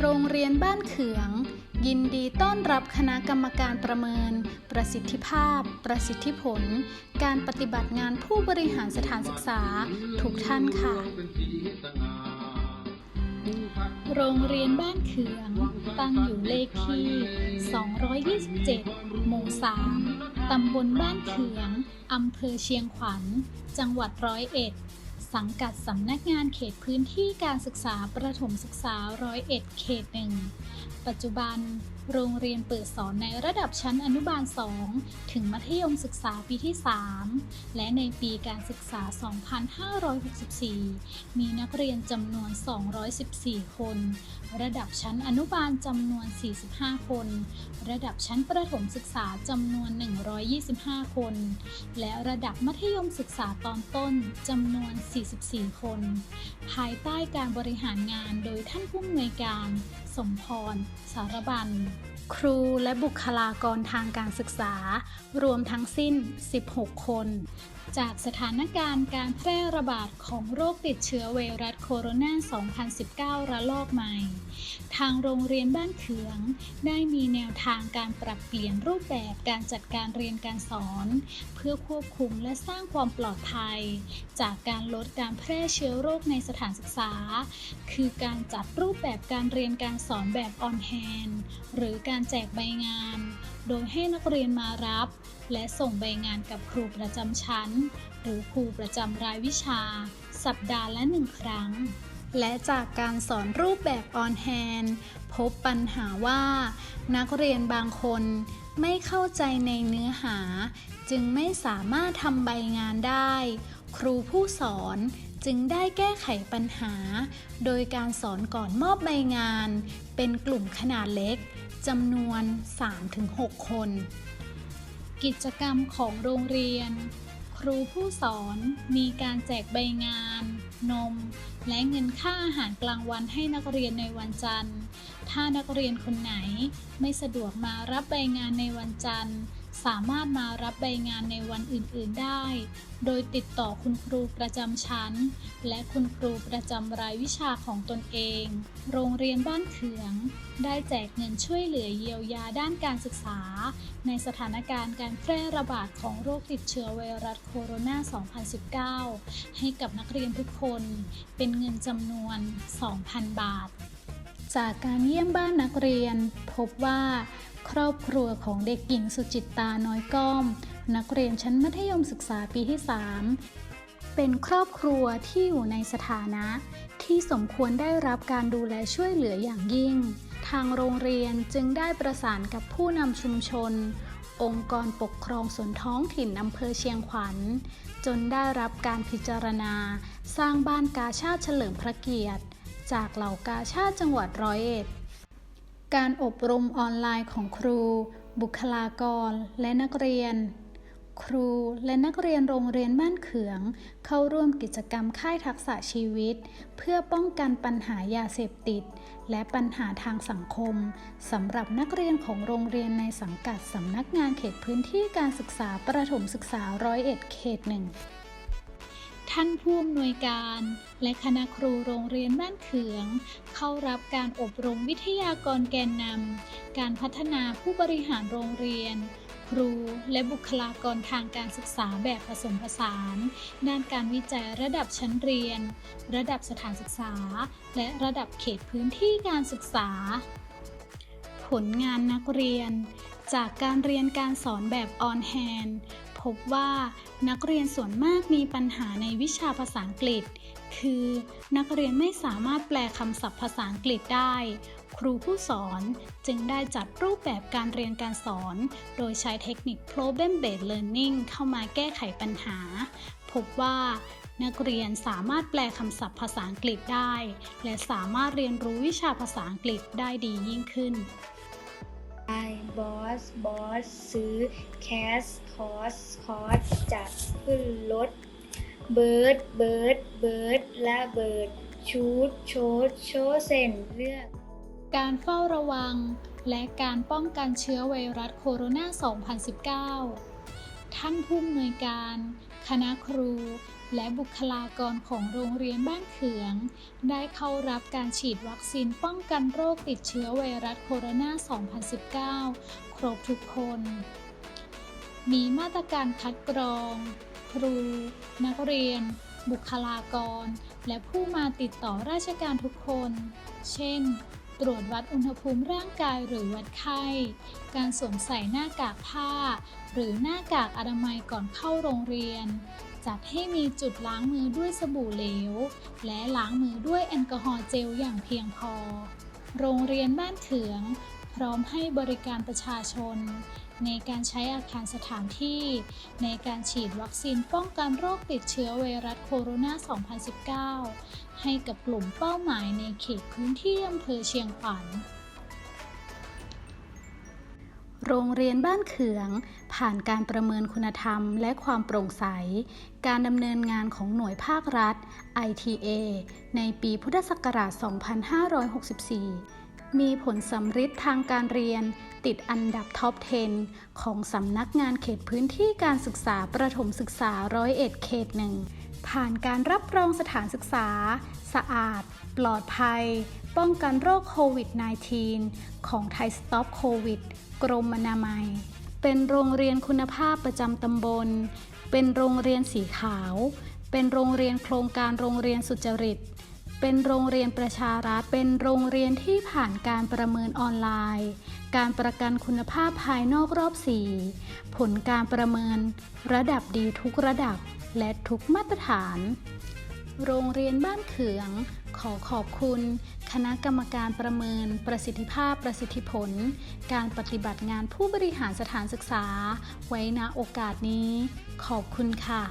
โรงเรียนบ้านเขือง ยินดีต้อนรับคณะกรรมการประเมิน ประสิทธิภาพ ประสิทธิผล การปฏิบัติงานผู้บริหารสถานศึกษาทุกท่านค่ะ โรงเรียนบ้านเขือง ตั้งอยู่เลขที่ 227 หมู่ 3 ตำบลบ้านเขือง อำเภอเชียงขวัญ จังหวัดร้อยเอ็ด สังกัดสำนักงานเขตพื้นที่การศึกษาประถมศึกษาร้อยเอ็ดเขตหนึ่ง ปัจจุบัน โรงเรียนเปิดสอนในระดับชั้นอนุบาล 2 ถึงมัธยมศึกษาปีที่ 3 และในปีการศึกษา 2564 มีนักเรียนจำนวน 214 คน ระดับชั้นอนุบาลจำนวน 45 คน ระดับชั้นประถมศึกษาจำนวน 125 คน และระดับมัธยมศึกษาตอนต้นจำนวน 44 คน ภายใต้การบริหารงานโดยท่านผู้อำนวยการ สมพร สารบันครูและบุคลากรทางการศึกษา รวมทั้งสิ้น 16 คน จากสถานการณ์การแพร่ระบาดของโรคติดเชื้อไวรัสโคโรนา 2019 ระลอกใหม่ ทางโรงเรียนบ้านเขือง ได้มีแนวทางการปรับเปลี่ยนรูปแบบการจัดการเรียนการสอน เพื่อควบคุมและสร้างความปลอดภัย จากการลดการแพร่เชื้อโรคในสถานศึกษา คือการจัดรูปแบบการเรียนการสอนแบบออนแฮนหรือการแจกใบงาน โดยให้นักเรียนมารับและส่งใบงานกับครูประจำชั้น หรือครูประจำรายวิชา สัปดาห์ละหนึ่งครั้ง และจากการสอนรูปแบบออนแฮนพบปัญหาว่า นักเรียนบางคนไม่เข้าใจในเนื้อหา จึงไม่สามารถทำใบงานได้ ครูผู้สอนจึงได้แก้ไขปัญหา โดยการสอนก่อนมอบใบงาน เป็นกลุ่มขนาดเล็กจำนวน 3-6 คน กิจกรรมของโรงเรียน ครูผู้สอนมีการแจกใบงาน นม และเงินค่าอาหารกลางวันให้นักเรียนในวันจันทร์ ถ้านักเรียนคนไหนไม่สะดวกมารับใบงานในวันจันทร์ สามารถมารับใบงานในวันอื่น ๆได้ โดยติดต่อคุณครูประจำชั้น และคุณครูประจำรายวิชาของตนเอง โรงเรียนบ้านเขือง ได้แจกเงินช่วยเหลือเยียวยาด้านการศึกษา ในสถานการณ์การแพร่ระบาดของโรคติดเชื้อไวรัสโคโรนา 2019 ให้กับนักเรียนทุกคน เป็นเงินจำนวน 2,000 บาท จากการเยี่ยมบ้านนักเรียน พบว่า ครอบครัวของเด็กหญิงสุจิตตาน้อยก้อม นักเรียนชั้นมัธยมศึกษาปีที่ 3 เป็นครอบครัวที่อยู่ในสถานะ ที่สมควรได้รับการดูแลช่วยเหลืออย่างยิ่ง ทางโรงเรียนจึงได้ประสานกับผู้นำชุมชน องค์กรปกครองส่วนท้องถิ่นอำเภอเชียงขวัญ จนได้รับการพิจารณา สร้างบ้านกาชาติเฉลิมพระเกียรติ จากเหล่ากาชาติจังหวัดร้อยเอ็ด การอบรมออนไลน์ของครู บุคลากร และนักเรียน ครูและนักเรียนโรงเรียนบ้านเขือง เข้าร่วมกิจกรรมค่ายทักษะชีวิต เพื่อป้องกันปัญหายาเสพติด และปัญหาทางสังคมสำหรับนักเรียนของโรงเรียนในสังกัดสำนักงานเขตพื้นที่การศึกษาประถมศึกษาร้อยเอ็ดเขตหนึ่ง ท่านผู้อำนวยการและคณะครูโรงเรียนบ้านเขือง เข้ารับการอบรมวิทยากรแกนนำ การพัฒนาผู้บริหารโรงเรียน ครูและบุคลากรทางการศึกษาแบบผสมผสาน ด้านการวิจัยระดับชั้นเรียน ระดับสถานศึกษา และระดับเขตพื้นที่การศึกษา ผลงานนักเรียน จากการเรียนการสอนแบบออนแฮน พบว่านักเรียนส่วนมากมีปัญหาในวิชาภาษาอังกฤษ คือนักเรียนไม่สามารถแปลคำศัพท์ภาษาอังกฤษได้ ครูผู้สอนจึงได้จัดรูปแบบการเรียนการสอน โดยใช้เทคนิค problem based learning เข้ามาแก้ไขปัญหา พบว่านักเรียนสามารถแปลคำศัพท์ภาษาอังกฤษได้ และสามารถเรียนรู้วิชาภาษาอังกฤษได้ดียิ่งขึ้นไอ บอส บอส ซื้อ แคส คอส คอส จัดขึ้นรถ เบิร์ด เบิร์ด เบิร์ด และเบิร์ด ชูด โชด โชเซนเลือก การเฝ้าระวัง และการป้องกันเชื้อไวรัสโคโรนา 2019 ท่านผู้อำนวยการ คณะครู และบุคลากรของโรงเรียนบ้านเขือง ได้เข้ารับการฉีดวัคซีนป้องกันโรคติดเชื้อไวรัสโคโรนา 2019 ครบทุกคน มีมาตรการคัดกรอง ครู นักเรียน บุคลากร และผู้มาติดต่อราชการทุกคน เช่น ตรวจวัดอุณหภูมิร่างกายหรือวัดไข้ การสวมใส่หน้ากากผ้า หรือหน้ากากอนามัยก่อนเข้าโรงเรียน จัดให้มีจุดล้างมือด้วยสบู่เหลว และล้างมือด้วยแอลกอฮอล์เจลอย่างเพียงพอ โรงเรียนบ้านเถือง พร้อมให้บริการประชาชน ในการใช้อาคารสถานที่ ในการฉีดวัคซีนป้องกันโรคติดเชื้อไวรัสโคโรนา 2019 ให้กับกลุ่มเป้าหมายในเขตพื้นที่อำเภอเชียงขวัญโรงเรียนบ้านเขือง ผ่านการประเมินคุณธรรมและความโปร่งใส การดำเนินงานของหน่วยภาครัฐ ITA ในปีพุทธศักราช 2564 มีผลสำฤทธิ์ทางการเรียน ติดอันดับท็อป 10 ของสำนักงานเขตพื้นที่การศึกษาประถมศึกษาร้อยเอ็ดเขตหนึ่งผ่านการรับรองสถานศึกษา สะอาด ปลอดภัย ป้องกันโรคโควิด -19 ของไทยสต็อปโควิดกรมอนามัย เป็นโรงเรียนคุณภาพประจำตำบล เป็นโรงเรียนสีขาว เป็นโรงเรียนโครงการโรงเรียนสุจริต เป็นโรงเรียนประชารัฐ เป็นโรงเรียนที่ผ่านการประเมินออนไลน์ การประกันคุณภาพภายนอกรอบ 4 ผลการประเมิน ระดับดีทุกระดับและทุกมาตรฐาน โรงเรียนบ้านเขือง ขอขอบคุณ คณะกรรมการประเมิน ประสิทธิภาพประสิทธิผล การปฏิบัติงานผู้บริหารสถานศึกษา ไว้ณโอกาสนี้ ขอบคุณค่ะ